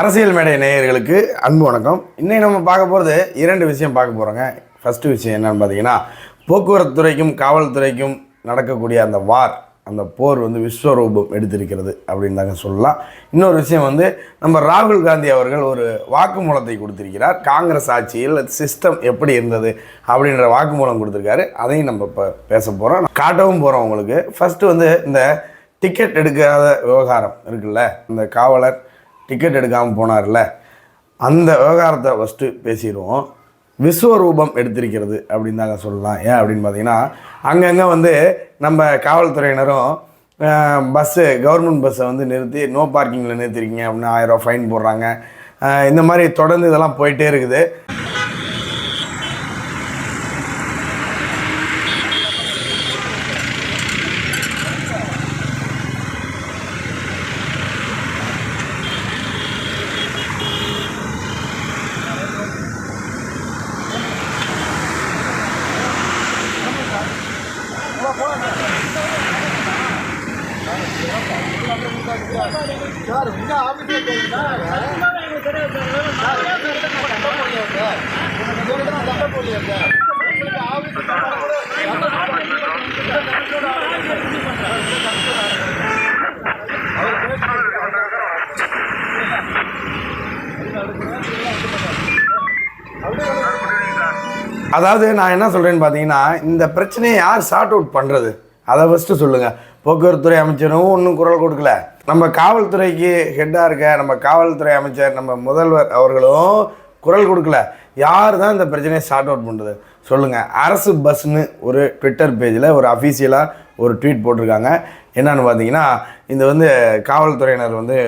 அரசியல் மேடை நேயர்களுக்கு அன்பு வணக்கம். இன்றைக்கி நம்ம பார்க்க போகிறது இரண்டு விஷயம் பார்க்க போகிறோங்க ஃபஸ்ட்டு விஷயம் என்னென்னு பார்த்தீங்கன்னா போக்குவரத்து துறைக்கும் காவல்துறைக்கும் நடக்கக்கூடிய அந்த வார் அந்த போர் வந்து விஸ்வரூபம் எடுத்திருக்கிறது அப்படின்னு தாங்க சொல்லலாம். இன்னொரு விஷயம் வந்து நம்ம ராகுல் காந்தி அவர்கள் ஒரு வாக்குமூலத்தை கொடுத்திருக்கிறார். காங்கிரஸ் ஆட்சியில் சிஸ்டம் எப்படி இருந்தது அப்படின்ற வாக்குமூலம் கொடுத்துருக்காரு. அதையும் நம்ம இப்போ பேச போகிறோம் காட்டவும் போகிறோம் உங்களுக்கு. ஃபஸ்ட்டு வந்து இந்த டிக்கெட் எடுக்காத விவகாரம் இருக்குல்ல இந்த காவலர் டிக்கெட் எடுக்காமல் போனார்ல? அந்த விவகாரத்தை ஃபஸ்ட்டு பேசிடுவோம். விஸ்வரூபம் எடுத்திருக்கிறது அப்படின்னு தாங்க சொல்லலாம். ஏன் அப்படின்னு பார்த்தீங்கன்னா அங்கங்கே வந்து நம்ம காவல்துறையினரும் பஸ்ஸு கவர்மெண்ட் பஸ்ஸை வந்து நிறுத்தி நோ பார்க்கிங்கில் நிறுத்திருக்கீங்க அப்படின்னு ஆயிரம் ஃபைன் போடுறாங்க. இந்த மாதிரி தொடர்ந்து இதெல்லாம் போயிட்டே இருக்குது. அதாவது நான் என்ன சொல்கிறேன்னு பார்த்தீங்கன்னா இந்த பிரச்சனையை யார் சார்ட் அவுட் பண்ணுறது அதை ஃபஸ்ட்டு சொல்லுங்கள் போக்குவரத்துறை அமைச்சரும் ஒன்றும் குரல் கொடுக்கல. நம்ம காவல்துறைக்கு ஹெட்டாக இருக்க நம்ம காவல்துறை அமைச்சர் நம்ம முதல்வர் அவர்களும் குரல் கொடுக்கல. யார் தான் இந்த பிரச்சனையை சார்ட் அவுட் பண்ணுறது சொல்லுங்கள் அரசு பஸ்ஸுன்னு ஒரு ட்விட்டர் பேஜில் ஒரு அஃபீஷியலாக ஒரு ட்வீட் போட்டிருக்காங்க. என்னன்னு பார்த்தீங்கன்னா இந்த வந்து காவல்துறையினர் வந்து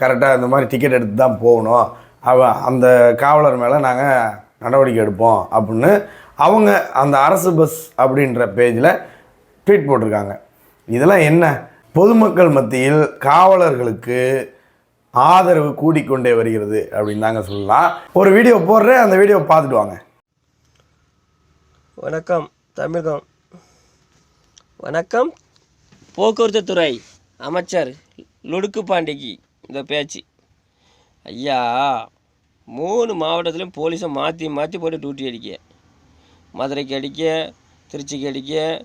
கரெக்டாக இந்த மாதிரி டிக்கெட் எடுத்து தான் போகணும். அவ அந்த காவலர் மேலே நாங்கள் நடவடிக்கை எடுப்போம் அப்படின்னு அவங்க அந்த அரசு பஸ் அப்படின்ற பேஜில் ட்வீட் போட்டிருக்காங்க. இதெல்லாம் என்ன? பொதுமக்கள் மத்தியில் காவலர்களுக்கு ஆதரவு கூடிக்கொண்டே வருகிறது அப்படின்னு தாங்க சொல்லலாம். ஒரு வீடியோ போடுறேன் அந்த வீடியோ பார்த்துட்டு வாங்க. வணக்கம் தமிழகம். வணக்கம் போக்குவரத்து துறை அமைச்சர் லுடுக்கு பாண்டிக்கு இந்த பேச்சு. ஐயா மூணு மாவட்டத்திலையும் போலீஸை மாற்றி மாற்றி போட்டு டியூட்டி அடிக்க. மதுரைக்கு அடிக்க திருச்சிக்கு அடிக்க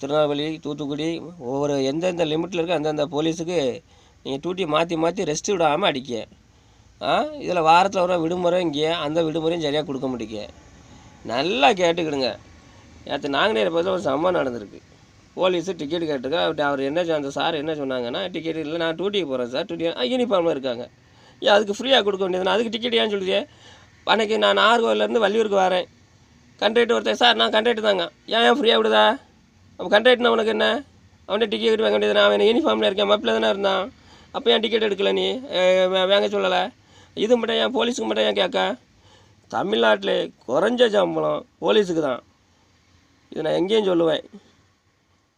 திருநெல்வேலி தூத்துக்குடி ஒவ்வொரு எந்தெந்த லிமிட்டில் இருக்க அந்தந்த போலீஸுக்கு நீங்கள் டியூட்டி மாற்றி மாற்றி ரெஸ்ட் விடாமல் அடிக்க. ஆ? இதில் வாரத்தில் வர விடுமுறை இங்கே அந்த விடுமுறையும் சரியாக கொடுக்க மாட்டேங்க. நல்லா கேட்டுக்கிடுங்க. நேற்று நாங்குநேர் பக்கத்தில் ஒரு சம்பவம் நடந்திருக்கு. போலீஸு டிக்கெட் கேட்டுக்க அப்படி அவர் என்ன அந்த சார் என்ன சொன்னாங்கன்னா டிக்கெட் இல்லை நான் டியூட்டிக்கு போகிறேன் சார். டியூட்டி யூனிஃபார்மில் இருக்காங்க. அதுக்கு ஃப்ரீயாக கொடுக்க வேண்டியது அதுக்கு டிக்கெட் ஏன் சொல்லுது அன்னைக்கு நான் நாகர்கோவிலேருந்து வள்ளியூருக்கு வரேன். கண்ட்ரேட்டு ஒருத்தன் சார் நான் கண்ட்ரேட்டு தாங்க. ஏன் ஏன் ஃப்ரீயாக விடுதா? அவன் கண்ட்ரேட்னா உனக்கு என்ன? அவன்கிட்ட டிக்கெட் வாங்க வேண்டியது நான் அவன் யூனிஃபார்மில் இருக்கேன் மப்பில் தானே இருந்தான். அப்போ ஏன் டிக்கெட் எடுக்கல நீ? வே- வாங்க சொல்லலை. இது மட்டும் ஏன் போலீஸுக்கு மட்டும் ஏன் கேட்க? தமிழ்நாட்டில் குறைஞ்ச சம்பளம் போலீஸுக்கு தான். இது நான் எங்கேயும் சொல்லுவேன்.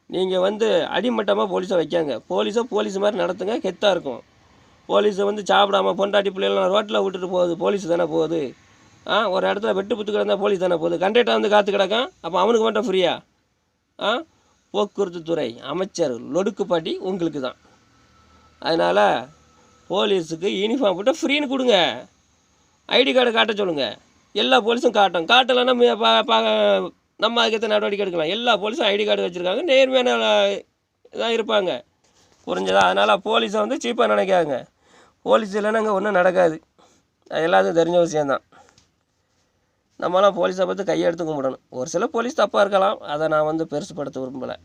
நீங்கள் வந்து அடிமட்டமாக போலீஸை வைக்காங்க. போலீஸை போலீஸ் மாதிரி நடத்துங்க. கெத்தாக இருக்கும். போலீஸை வந்து சாப்பிடாம பொண்டாட்டி பிள்ளைலாம் ரோட்டில் விட்டுட்டு போகுது போலீஸ் தானே போகுது. ஆ ஒரு இடத்துல வெட்டு புத்து கிடந்தா போலீஸ் தானே போகுது. கண்டக்டர் வந்து காத்து கிடக்கான் அப்போ அவனுக்கு மட்டும் ஃப்ரீயா ஆ போக்குவரத்து துறை அமைச்சர் லொடுக்குப்பாட்டி உங்களுக்கு தான். அதனால் போலீஸுக்கு யூனிஃபார்ம் போட்டு ஃப்ரீன்னு கொடுங்க. ஐடி கார்டு காட்ட சொல்லுங்கள் எல்லா போலீஸும் காட்டும். காட்டலைன்னா பா பா நம்ம அதுக்கேற்ற நடவடிக்கை எடுக்கலாம்? எல்லா போலீஸும் ஐடி கார்டு வச்சுருக்காங்க. நேர்மையான இதாக இருப்பாங்க. புரிஞ்சதா? அதனால் போலீஸை வந்து சீப்பாக நினைக்காங்க போலீஸ் இல்லைன்னா அங்கே ஒன்றும் நடக்காது. அது எல்லாத்துக்கும் தெரிஞ்ச விஷயந்தான் நம்மளாம் போலீஸை பார்த்து கையெடுத்து கும்பிடணும். ஒரு சில போலீஸ் தப்பாக இருக்கலாம். அதை நான் வந்து பெருசுப்படுத்த விரும்பலை.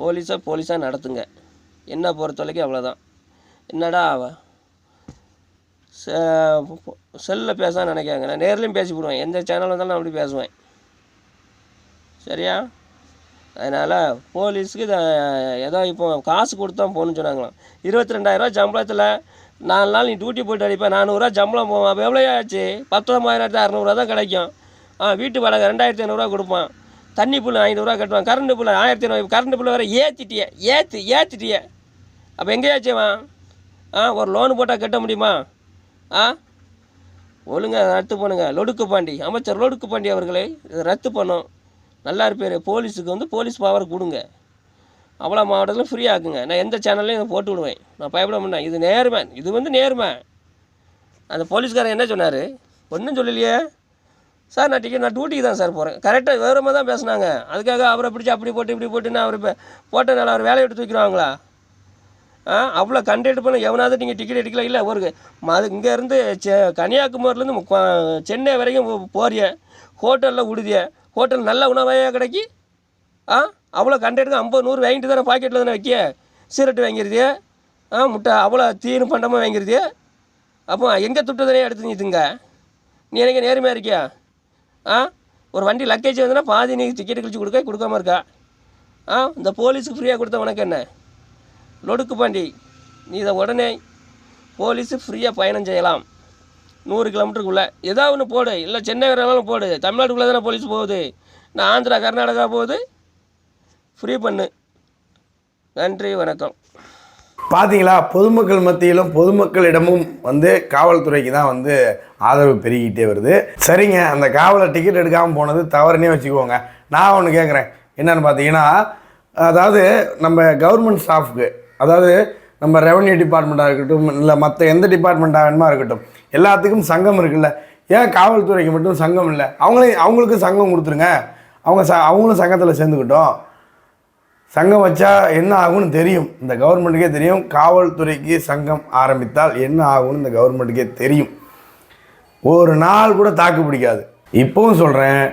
போலீஸை போலீஸாக நடத்துங்க. என்ன பொறுத்த வரைக்கும் அவ்வளோதான் என்னடா செல்லில் பேச நினைக்காங்க நான் பேசி விடுவேன் எந்த சேனல் வந்தாலும் நான் அப்படி பேசுவேன். சரியா? அதனால் போலீஸுக்கு இதை ஏதோ இப்போ காசு கொடுத்தோம் போகணும்னு சொன்னாங்களாம். இருபத்தி ரெண்டாயிரரூவா சம்பளத்தில் நாலு நாள் நீ டியூட்டி போய்ட்டு அடிப்பேன் நானூறுரூவா சம்பளம் போவோம் அப்போ எவ்வளோ ஆச்சு? பத்தொம்பதாயிரத்து அறநூறுவா தான் கிடைக்கும். ஆ வீட்டு வாடகை ரெண்டாயிரத்தி ஐநூறுரூவா கொடுப்பான். தண்ணி புல் ஐநூறுரூவா கட்டுவான். கரண்ட் புல் ஆயிரத்தி ஐநூறு கரண்ட் புல் வேறு ஏற்றிட்டிய ஏற்று ஏற்றிட்டிய அப்போ எங்கேயாச்சுவன் ஆ ஒரு லோன் போட்டால் கட்ட முடியுமா? ஆ ஒழுங்காக ரத்து பண்ணுங்கள் லொடுக்கு பாண்டி அமைச்சர் லொடுக்கு பாண்டி அவர்களே இதை ரத்து பண்ணும். நல்லா இருப்பார். போலீஸுக்கு வந்து போலீஸ் பவர் கொடுங்க. அவ்வளோ மாவட்டத்தில் ஃப்ரீ ஆக்குங்க நான் எந்த சேனல்லையும் போட்டு விடுவேன். நான் பயப்பட மாட்டேன். இது நேர்மை. இது வந்து நேர்மை. அந்த போலீஸ்காரன் என்ன சொன்னார்? ஒன்றும் சொல்லலையே. சார் நான் டிக்கெட் நான் டியூட்டிக்கு தான் சார் போகிறேன் கரெக்டாக விவரமாக தான் பேசுனாங்க. அதுக்காக அவரை பிடிச்சி அப்படி போட்டு இப்படி போட்டுன்னு அவர் இப்போ போட்டனால அவர் வேலையை விட்டு தூக்கிடுவாங்களா? ஆ அவ்வளோ கண்டக்ட் பண்ண எவனாவது நீங்கள் டிக்கெட் எடுக்கல? இல்லை ஒரு மது இங்கேருந்து செ கன்னியாகுமரிலேருந்து சென்னை வரைக்கும் போறிய. ஹோட்டலில் விடுதிய ஹோட்டல் நல்ல உணவாக கிடைக்கி? ஆ? அவ்வளோ கண்டெடுக்க ஐம்பது நூறு வாங்கிட்டு தானே பாக்கெட்டில் தானே வைக்க சீரட்டு வாங்கிருது ஆ முட்டை அவ்வளோ தீனு பண்டமாக வாங்கிறது அப்போ எங்கே துட்டதனே எடுத்து நீத்துங்க நீ எனக்கு நேர்மையாக இருக்கியா? ஆ? ஒரு வண்டி லக்கேஜ் வந்துன்னா பாதி நீ டிக்கெட் கழிச்சு கொடுக்க கொடுக்காம இருக்கா? ஆ இந்த போலீஸுக்கு ஃப்ரீயாக கொடுத்த உனக்கு என்ன? லொடுக்கு பாண்டி நீ இதை உடனே போலீஸு ஃப்ரீயாக பயணம் செய்யலாம். நூறு கிலோமீட்டருக்குள்ளே. ஏதாவது ஒன்று போடு. இல்லை சென்னை வரனாலும் போடு. தமிழ்நாட்டுக்குள்ளே தானே போலீஸ் போகுது. நான் ஆந்திரா கர்நாடகா போகுது. ஃப்ரீ பண்ணு. நன்றி வணக்கம். பார்த்தீங்களா பொதுமக்கள் மத்தியிலும் பொதுமக்களிடமும் வந்து காவல்துறைக்கு தான் வந்து ஆதரவு பெருகிட்டே வருது. சரிங்க. அந்த காவலை டிக்கெட் எடுக்காமல் போனது தவறுனே வச்சுக்கோங்க. நான் ஒன்று கேட்குறேன் என்னென்னு பார்த்தீங்கன்னா அதாவது நம்ம கவர்மெண்ட் ஸ்டாஃப்க்கு அதாவது நம்ம ரெவன்யூ டிபார்ட்மெண்ட்டாக இருக்கட்டும் இல்லை மற்ற எந்த டிபார்ட்மெண்ட்டாக வேணுமா இருக்கட்டும் எல்லாத்துக்கும் சங்கம் இருக்குல்ல. ஏன் காவல்துறைக்கு மட்டும் சங்கம் இல்லை? அவங்களே அவங்களுக்கும் சங்கம் கொடுத்துருங்க. அவங்க ச அவங்களும் சங்கத்தில் சேர்ந்துக்கிட்டோம். சங்கம் வச்சா என்ன ஆகும்னு தெரியும். இந்த கவர்மெண்ட்டுக்கே தெரியும். காவல்துறைக்கு சங்கம் ஆரம்பித்தால் என்ன ஆகும்னு இந்த கவர்மெண்ட்டுக்கே தெரியும். ஒரு நாள் கூட தாக்கு பிடிக்காது. இப்போவும் சொல்கிறேன்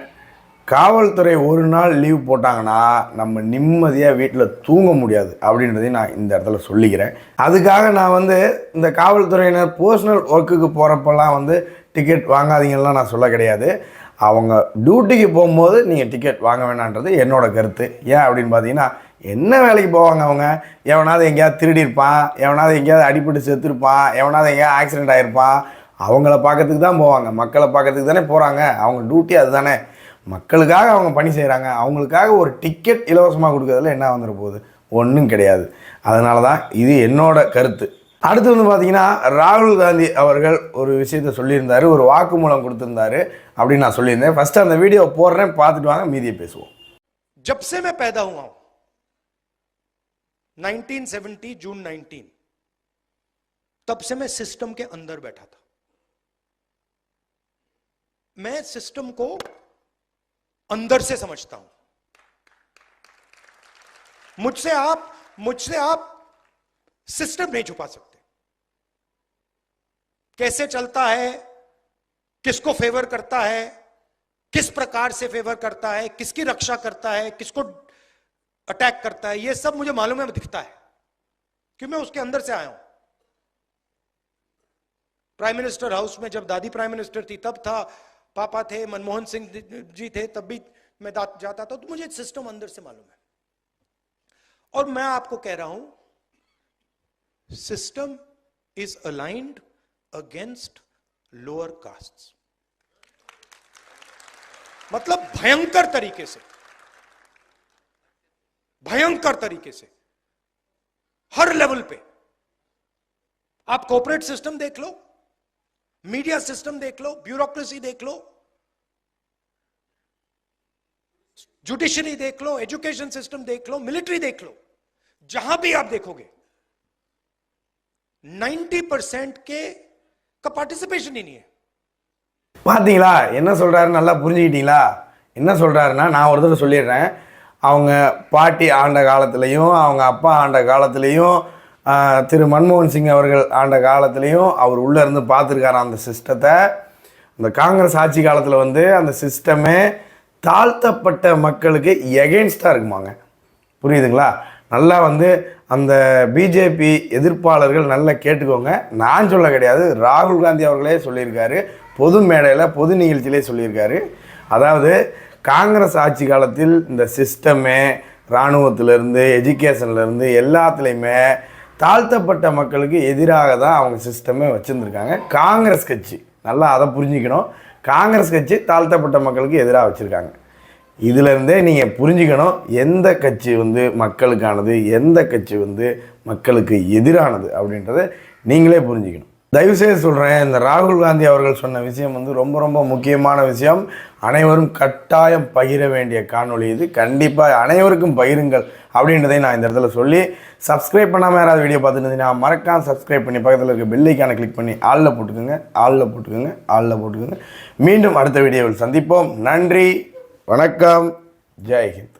காவல்துறை ஒரு நாள் லீவ் போட்டாங்கன்னா நம்ம நிம்மதியாக வீட்டில் தூங்க முடியாது அப்படின்றதையும் நான் இந்த இடத்துல சொல்லிக்கிறேன். அதுக்காக நான் வந்து இந்த காவல்துறையினர் பர்சனல் ஒர்க்குக்கு போகிறப்பெல்லாம் வந்து டிக்கெட் வாங்காதீங்கலாம் நான் சொல்ல கிடையாது. அவங்க டியூட்டிக்கு போகும்போது நீங்கள் டிக்கெட் வாங்க வேணான்றது என்னோட கருத்து. ஏன் அப்படின்னு பார்த்தீங்கன்னா என்ன வேலைக்கு போவாங்க அவங்க? எவனாவது எங்கேயாவது திருடியிருப்பான் எவனாவது எங்கேயாவது அடிபட்டு செத்துருப்பான் எவனாவது எங்கேயாவது ஆக்சிடென்ட் ஆகிருப்பான் அவங்கள பார்க்கறதுக்கு தான் போவாங்க. மக்களை பார்க்கறதுக்கு தானே போகிறாங்க அவங்க டியூட்டி அதுதானே. மக்களுக்காக அவங்க பணி செய்கிறாங்க அவங்களுக்காக ஒரு டிக்கெட் இலவசமாக கொடுக்கறதுல என்ன வந்துட போகுது ஒன்றும் கிடையாது அதனால தான் இது என்னோட கருத்து அடுத்து வந்து பார்த்தீங்கன்னா ராகுல் காந்தி அவர்கள் ஒரு விஷயத்த சொல்லியிருந்தாரு ஒரு வாக்குமூலம் கொடுத்துருந்தாரு அப்படின்னு நான் சொல்லியிருந்தேன் ஃபஸ்ட்டு அந்த வீடியோ போடுறேன் பார்த்துட்டு வாங்க மீதியை பேசுவோம் जब से मैं पैदा हुआ हूं 1970 जून 19 तब से मैं सिस्टम के अंदर बैठा था मैं सिस्टम को अंदर से समझता हूँ। मुझसे आप मुझसे आप सिस्टम नहीं छुपा सकते। कैसे चलता है, किसको फेवर करता है, किस प्रकार से फेवर करता है, किसकी रक्षा करता है, किसको अटैक करता है, ये सब मुझे मालूम है, दिखता है कि मैं उसके अंदर से आया हूँ। प्राइम मिनिस्टर हाउस में जब दादी प्राइम मिनिस्टर थी, तब था पापा थे, मनमोहन सिंह जी थे, तब भी मैं जाता था तो मुझे सिस्टम अंदर से मालूम है। और मैं आपको कह रहा हूँ system is aligned against lower caste मतलब भयंकर तरीके से। भयंकर तरीके से। हर लेवल पे। आप कॉर्पोरेट सिस्टम देख लो। मीडिया सिस्टम देख लो ब्यूरोक्रेसी देख लो जुडिशरी देख लो एजुकेशन सिस्टम देख लो मिलिट्री देख लो जहां भी आप देखोगे 90 परसेंट के का पार्टिसिपेशन ही नहीं है பார்த்தீங்களா என்ன சொல்கிறாரு நல்லா புரிஞ்சுக்கிட்டீங்களா என்ன சொல்கிறாருன்னா நான் ஒரு தடவை சொல்லிடுறேன் அவங்க பாட்டி ஆண்ட காலத்துலேயும் அவங்க அப்பா ஆண்ட காலத்துலேயும் ஆஹ், திரு மன்மோகன் சிங் அவர்கள் ஆண்ட காலத்துலேயும் அவர் உள்ளே இருந்து பார்த்துருக்காரு அந்த சிஸ்டத்தை. இந்த காங்கிரஸ் ஆட்சி காலத்தில் வந்து அந்த சிஸ்டமே தாழ்த்தப்பட்ட மக்களுக்கு எகெயின்ஸ்டாக இருக்குமாங்க. புரியுதுங்களா? நல்லா வந்து அந்த பிஜேபி எதிர்ப்பாளர்கள் நல்லா கேட்டுக்கோங்க. நான் சொல்ல கிடையாது. ராகுல் காந்தி அவர்களே சொல்லியிருக்காரு. பொது மேடையில் பொது நிகழ்ச்சியிலே சொல்லியிருக்காரு. அதாவது காங்கிரஸ் ஆட்சி காலத்தில் இந்த சிஸ்டமே இராணுவத்திலேருந்து எஜுகேஷன்லேருந்து எல்லாத்துலேயுமே தாழ்த்தப்பட்ட மக்களுக்கு எதிராக தான் அவங்க சிஸ்டமே வச்சுருந்துருக்காங்க. காங்கிரஸ் கட்சி நல்லா அதை புரிஞ்சுக்கணும். காங்கிரஸ் கட்சி தாழ்த்தப்பட்ட மக்களுக்கு எதிராக வச்சுருக்காங்க. இதிலிருந்தே நீங்கள் புரிஞ்சுக்கணும் எந்த கட்சி வந்து மக்களுக்கானது எந்த கட்சி வந்து மக்களுக்கு எதிரானது அப்படின்றத நீங்களே புரிஞ்சுக்கணும். தயவுசெய்து சொல்கிறேன் இந்த ராகுல் காந்தி அவர்கள் சொன்ன விஷயம் வந்து ரொம்ப ரொம்ப முக்கியமான விஷயம். அனைவரும் கட்டாயம் பகிர வேண்டிய காணொளி இது. கண்டிப்பாக அனைவருக்கும் பகிருங்கள் அப்படின்றதை நான் இந்த இடத்துல சொல்லி சப்ஸ்கிரைப் பண்ணாமல் யாராவது வீடியோ பார்த்துட்டு மறக்காம சப்ஸ்கிரைப் பண்ணி பக்கத்தில் இருக்க பெல்லைக்கான கிளிக் பண்ணி ஆளில் போட்டுக்கோங்க ஆளில் போட்டுக்கோங்க ஆளில் போட்டுக்கோங்க. மீண்டும் அடுத்த வீடியோவில் சந்திப்போம். நன்றி வணக்கம் ஜெய் ஹிந்த்.